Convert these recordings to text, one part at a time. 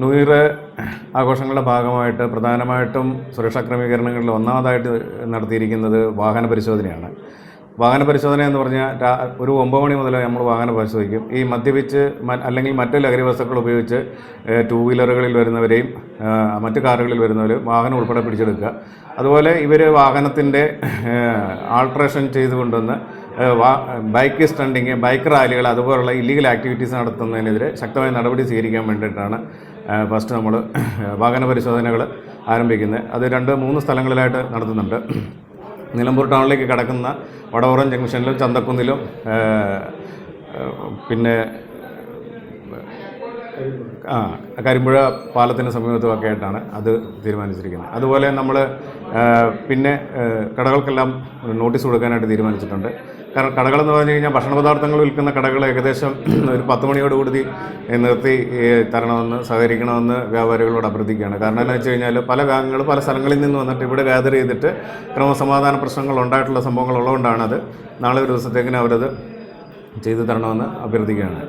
New year ആഘോഷങ്ങളുടെ ഭാഗമായിട്ട് പ്രധാനമായിട്ടും സുരക്ഷാ ക്രമീകരണങ്ങളിൽ ഒന്നാമതായിട്ട് നടത്തിയിരിക്കുന്നത് വാഹന പരിശോധനയാണ്. വാഹന പരിശോധന എന്ന് പറഞ്ഞാൽ ഒരു ഒമ്പത് മണി മുതൽ നമ്മൾ വാഹനം പരിശോധിക്കും. ഈ മദ്യപിച്ച് അല്ലെങ്കിൽ മറ്റു ലഹരി വസ്തുക്കൾ ഉപയോഗിച്ച് ടൂ വീലറുകളിൽ വരുന്നവരെയും മറ്റു കാറുകളിൽ വരുന്നവരും വാഹനം ഉൾപ്പെടെ പിടിച്ചെടുക്കുക. അതുപോലെ ഇവർ വാഹനത്തിന്റെ ആൾട്രേഷൻ ചെയ്തുകൊണ്ടുവന്ന് ബൈക്ക് സ്റ്റണ്ടിങ് ബൈക്ക് റാലികൾ അതുപോലുള്ള ഇല്ലീഗൽ ആക്ടിവിറ്റീസ് നടത്തുന്നതിനെതിരെ ശക്തമായ നടപടി സ്വീകരിക്കാൻ വേണ്ടിയിട്ടാണ് ഫസ്റ്റ് നമ്മൾ വാഹന പരിശോധനകൾ ആരംഭിക്കുന്നത്. അത് രണ്ട് മൂന്ന് സ്ഥലങ്ങളിലായിട്ട് നടത്തുന്നുണ്ട്. നിലമ്പൂർ ടൗണിലേക്ക് കടക്കുന്ന വടവറം ജംഗ്ഷനിലും ചന്തക്കുന്നിലും പിന്നെ ആ കരിമ്പുഴ പാലത്തിന് സമീപത്തുമൊക്കെ ആയിട്ടാണ് അത് തീരുമാനിച്ചിരിക്കുന്നത്. അതുപോലെ നമ്മൾ പിന്നെ കടകൾക്കെല്ലാം നോട്ടീസ് കൊടുക്കാനായിട്ട് തീരുമാനിച്ചിട്ടുണ്ട്. കാരണം എന്ന് പറഞ്ഞു കഴിഞ്ഞാൽ ഭക്ഷണ പദാർത്ഥങ്ങൾ വിൽക്കുന്ന കടകൾ ഏകദേശം ഒരു പത്ത് മണിയോടുകൂടി നിർത്തി തരണമെന്ന് സഹകരിക്കണമെന്ന് വ്യാപാരികളോട് അഭ്യർത്ഥിക്കുകയാണ്. കാരണം എന്താ വെച്ച് കഴിഞ്ഞാൽ പല ബാങ്കുകൾ പല സ്ഥലങ്ങളിൽ നിന്ന് വന്നിട്ട് ഇവിടെ ഗ്യാദർ ചെയ്തിട്ട് ക്രമസമാധാന പ്രശ്നങ്ങൾ ഉണ്ടായിട്ടുള്ള സംഭവങ്ങൾ ഉള്ളതുകൊണ്ടാണത്. നാളെ ഒരു ദിവസത്തേക്കിന് അവരത് ചെയ്തു തരണമെന്ന് അഭ്യർത്ഥിക്കുകയാണ്.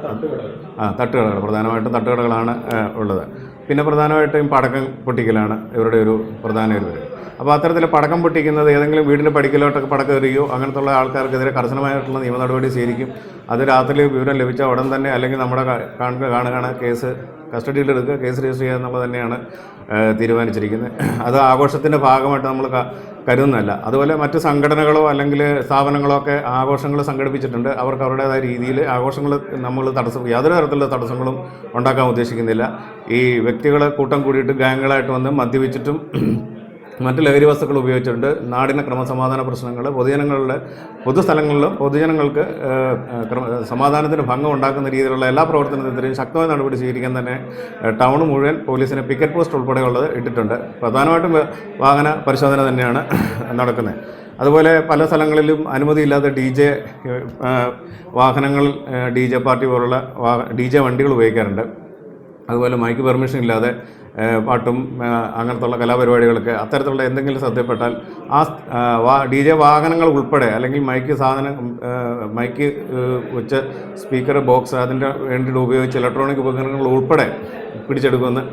ആ തട്ടുകടകൾ. പ്രധാനമായിട്ടും തട്ടുകടകളാണ് ഉള്ളത്. പിന്നെ പ്രധാനമായിട്ടും പടക്കം പൊട്ടിക്കലാണ് ഇവരുടെ ഒരു പ്രധാന ഒരു പരിപാടി അപ്പോൾ അത്തരത്തിൽ പടക്കം പൊട്ടിക്കുന്നത് ഏതെങ്കിലും വീടിന്റെ പടിക്കലോട്ടൊക്കെ പടക്കം എറിയോ അങ്ങനത്തുള്ള ആൾക്കാർക്കെതിരെ കർശനമായിട്ടുള്ള നിയമ നടപടി സ്വീകരിക്കും. അത് രാത്രി വിവരം ലഭിച്ച ഉടൻ തന്നെ അല്ലെങ്കിൽ നമ്മുടെ കാണുക കാണുകയാണ് കേസ് കസ്റ്റഡിയിലെടുക്കുക കേസ് രജിസ്റ്റർ ചെയ്യുക എന്നുള്ളത് തന്നെയാണ് തീരുമാനിച്ചിരിക്കുന്നത്. അത് ആഘോഷത്തിന്റെ ഭാഗമായിട്ട് നമ്മൾ കരുതുന്നതല്ല. അതുപോലെ മറ്റ് സംഘടനകളോ അല്ലെങ്കിൽ സ്ഥാപനങ്ങളോ ഒക്കെ ആഘോഷങ്ങൾ സംഘടിപ്പിച്ചിട്ടുണ്ട്. അവർക്ക് അവരുടേതായ രീതിയിൽ ആഘോഷങ്ങൾ നമ്മൾ തടസ്സം യാതൊരു തരത്തിലുള്ള തടസ്സങ്ങളും ഉണ്ടാക്കാൻ ഉദ്ദേശിക്കുന്നില്ല. ഈ വ്യക്തികളെ കൂട്ടം കൂടിയിട്ട് ഗാങ്ങുകളായിട്ട് വന്ന് മദ്യപിച്ചിട്ടും മറ്റ് ലഹരി വസ്തുക്കൾ ഉപയോഗിച്ചിട്ടുണ്ട് നാടിന് ക്രമസമാധാന പ്രശ്നങ്ങൾ പൊതുജനങ്ങളുടെ പൊതുസ്ഥലങ്ങളിലും പൊതുജനങ്ങൾക്ക് സമാധാനത്തിന് ഭംഗം ഉണ്ടാക്കുന്ന രീതിയിലുള്ള എല്ലാ പ്രവർത്തനത്തിനെതിരെയും ശക്തമായ നടപടി സ്വീകരിക്കാൻ തന്നെ ടൗൺ മുഴുവൻ പോലീസിന് പിക്കറ്റ് പോസ്റ്റ് ഉൾപ്പെടെയുള്ളത് ഇട്ടിട്ടുണ്ട്. പ്രധാനമായിട്ടും വാഹന പരിശോധന തന്നെയാണ് നടക്കുന്നത്. അതുപോലെ പല സ്ഥലങ്ങളിലും അനുമതിയില്ലാത്ത ഡി ജെ വാഹനങ്ങൾ ഡി ജെ പാർട്ടി പോലുള്ള ഡി ജെ വണ്ടികൾ ഉപയോഗിക്കാറുണ്ട്. അതുപോലെ മൈക്ക് പെർമിഷൻ ഇല്ലാതെ പാട്ടും അങ്ങനത്തുള്ള കലാപരിപാടികളൊക്കെ അത്തരത്തിലുള്ള എന്തെങ്കിലും ശ്രദ്ധപ്പെട്ടാൽ ആ വാ ഡി ജെ വാഹനങ്ങൾ ഉൾപ്പെടെ അല്ലെങ്കിൽ മൈക്ക് സാധനം മൈക്ക് വെച്ച സ്പീക്കർ ബോക്സ് അതിന്റെ വേണ്ടിയിട്ട് ഉപയോഗിച്ച് ഇലക്ട്രോണിക് ഉപകരണങ്ങൾ ഉൾപ്പെടെ പിടിച്ചെടുക്കുമെന്ന്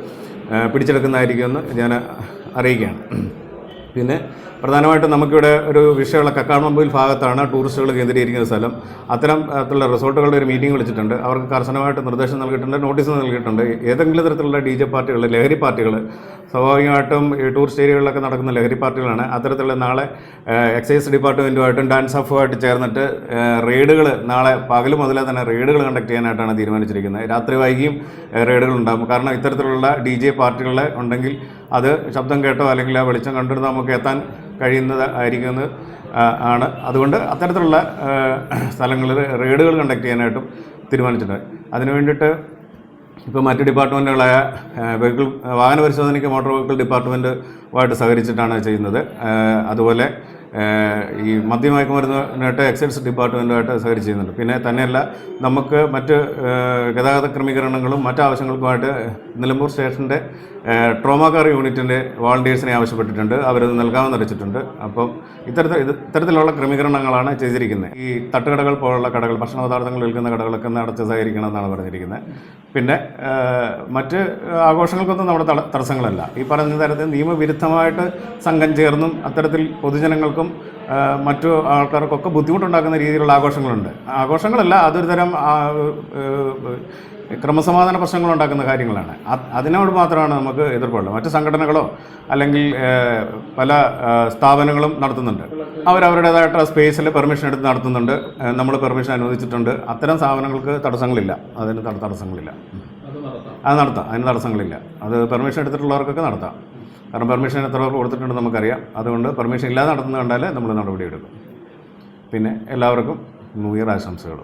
പിടിച്ചെടുക്കുന്നതായിരിക്കുമെന്ന് ഞാൻ അറിയിക്കുകയാണ്. പിന്നെ പ്രധാനമായിട്ടും നമുക്കിവിടെ ഒരു വിഷയമുള്ള കക്കാടമ്പയിൽ ഭാഗത്താണ് ടൂറിസ്റ്റുകൾ കേന്ദ്രീകരിക്കുന്ന സ്ഥലം. അത്തരം തരത്തിലുള്ള റിസോർട്ടുകളുടെ ഒരു മീറ്റിംഗ് വിളിച്ചിട്ടുണ്ട്. അവർക്ക് കർശനമായിട്ട് നിർദ്ദേശം നൽകിയിട്ടുണ്ട് നോട്ടീസ് നൽകിയിട്ടുണ്ട്. ഏതെങ്കിലും തരത്തിലുള്ള ഡി ജെ പാർട്ടികൾ ലഹരി പാർട്ടികൾ സ്വാഭാവികമായിട്ടും ഈ ടൂറിസ്റ്റ് ഏരിയകളിലൊക്കെ നടക്കുന്ന ലഹരി പാർട്ടികളാണ്. അത്തരത്തിലുള്ള നാളെ എക്സൈസ് ഡിപ്പാർട്ട്മെന്റുമായിട്ടും ഡാൻസ് ഓഫുമായിട്ട് ചേർന്നിട്ട് റെയ്ഡുകൾ നാളെ പകൽ മുതലേ തന്നെ റെയ്ഡുകൾ കണ്ടക്ട് ചെയ്യാനായിട്ടാണ് തീരുമാനിച്ചിരിക്കുന്നത്. രാത്രി വൈകിയും റെയ്ഡുകൾ ഉണ്ടാകും കാരണം ഇത്തരത്തിലുള്ള ഡി ജെ പാർട്ടികളെ ഉണ്ടെങ്കിൽ അത് ശബ്ദം കേട്ടോ അല്ലെങ്കിൽ ആ വെളിച്ചം കണ്ടിട്ട് നമുക്ക് എത്താൻ കഴിയുന്നത് ആയിരിക്കുമെന്ന് ആണ്. അതുകൊണ്ട് അത്തരത്തിലുള്ള സ്ഥലങ്ങളിൽ റെയ്ഡുകൾ കണ്ടക്ട് ചെയ്യാനായിട്ടും തീരുമാനിച്ചിട്ടുണ്ട്. അതിനു വേണ്ടിയിട്ട് ഇപ്പോൾ മറ്റ് ഡിപ്പാർട്ട്മെന്റുകളായ വെഹിക്കിൾ വാഹന പരിശോധനയ്ക്ക് മോട്ടോർ വെഹിക്കിൾ ഡിപ്പാർട്ട്മെന്റുമായിട്ട് സഹകരിച്ചിട്ടാണ് ചെയ്യുന്നത്. അതുപോലെ ഈ മദ്യമയക്കുമരുന്നിനായിട്ട് എക്സൈസ് ഡിപ്പാർട്ട്മെന്റുമായിട്ട് സഹകരിച്ച് ചെയ്യുന്നുണ്ട്. പിന്നെ തന്നെയല്ല നമുക്ക് മറ്റ് ഗതാഗത ക്രമീകരണങ്ങളും മറ്റ് ആവശ്യങ്ങൾക്കുമായിട്ട് നിലമ്പൂർ സ്റ്റേഷന്റെ ട്രോമാ കെയർ യൂണിറ്റിന്റെ വോളണ്ടിയേഴ്സിനെ ആവശ്യപ്പെട്ടിട്ടുണ്ട്. അവരത് നൽകാമെന്ന് അറിയിച്ചിട്ടുണ്ട്. അപ്പം ഇത്തരത്തിൽ ഇത്തരത്തിലുള്ള ക്രമീകരണങ്ങളാണ് ചെയ്തിരിക്കുന്നത്. ഈ തട്ടുകടകൾ പോലുള്ള കടകൾ ഭക്ഷണ പദാർത്ഥങ്ങൾ വിൽക്കുന്ന കടകളൊക്കെ ഒന്ന് അടച്ച് സഹകരിക്കണമെന്നാണ് പറഞ്ഞിരിക്കുന്നത്. പിന്നെ മറ്റ് ആഘോഷങ്ങൾക്കൊന്നും നമ്മുടെ തട- തടസ്സങ്ങളല്ല. ഈ പറഞ്ഞ തരത്തിൽ നിയമവിരുദ്ധമായിട്ട് സംഘം ചേർന്നും അത്തരത്തിൽ പൊതുജനങ്ങൾക്കും മറ്റു ആൾക്കാർക്കൊക്കെ ബുദ്ധിമുട്ടുണ്ടാക്കുന്ന രീതിയിലുള്ള ആഘോഷങ്ങളുണ്ട്. ആഘോഷങ്ങളല്ല അതൊരു തരം ക്രമസമാധാന പ്രശ്നങ്ങൾ ഉണ്ടാക്കുന്ന കാര്യങ്ങളാണ്. അത് അതിനോട് മാത്രമാണ് നമുക്ക് എതിർപ്പുള്ളത്. മറ്റ് സംഘടനകളോ അല്ലെങ്കിൽ പല സ്ഥാപനങ്ങളും നടത്തുന്നുണ്ട്. അവരവരുടേതായിട്ട് സ്പേസിൽ പെർമിഷൻ എടുത്ത് നടത്തുന്നുണ്ട്. നമ്മൾ പെർമിഷൻ അനുവദിച്ചിട്ടുണ്ട്. അത്തരം സ്ഥാപനങ്ങൾക്ക് തടസ്സങ്ങളില്ല. അതിന് തടസ്സങ്ങളില്ല. അത് നടത്താം. അതിന് തടസ്സങ്ങളില്ല. അത് പെർമിഷൻ എടുത്തിട്ടുള്ളവർക്കൊക്കെ നടത്താം. കാരണം പെർമിഷൻ എത്ര കൊടുത്തിട്ടുണ്ടെന്ന് നമുക്കറിയാം. അതുകൊണ്ട് പെർമിഷൻ ഇല്ലാതെ നടത്തുന്നത് കണ്ടാൽ നമ്മൾ നടപടിയെടുക്കും പിന്നെ എല്ലാവർക്കും ന്യൂ ഇയർ ആശംസകളും.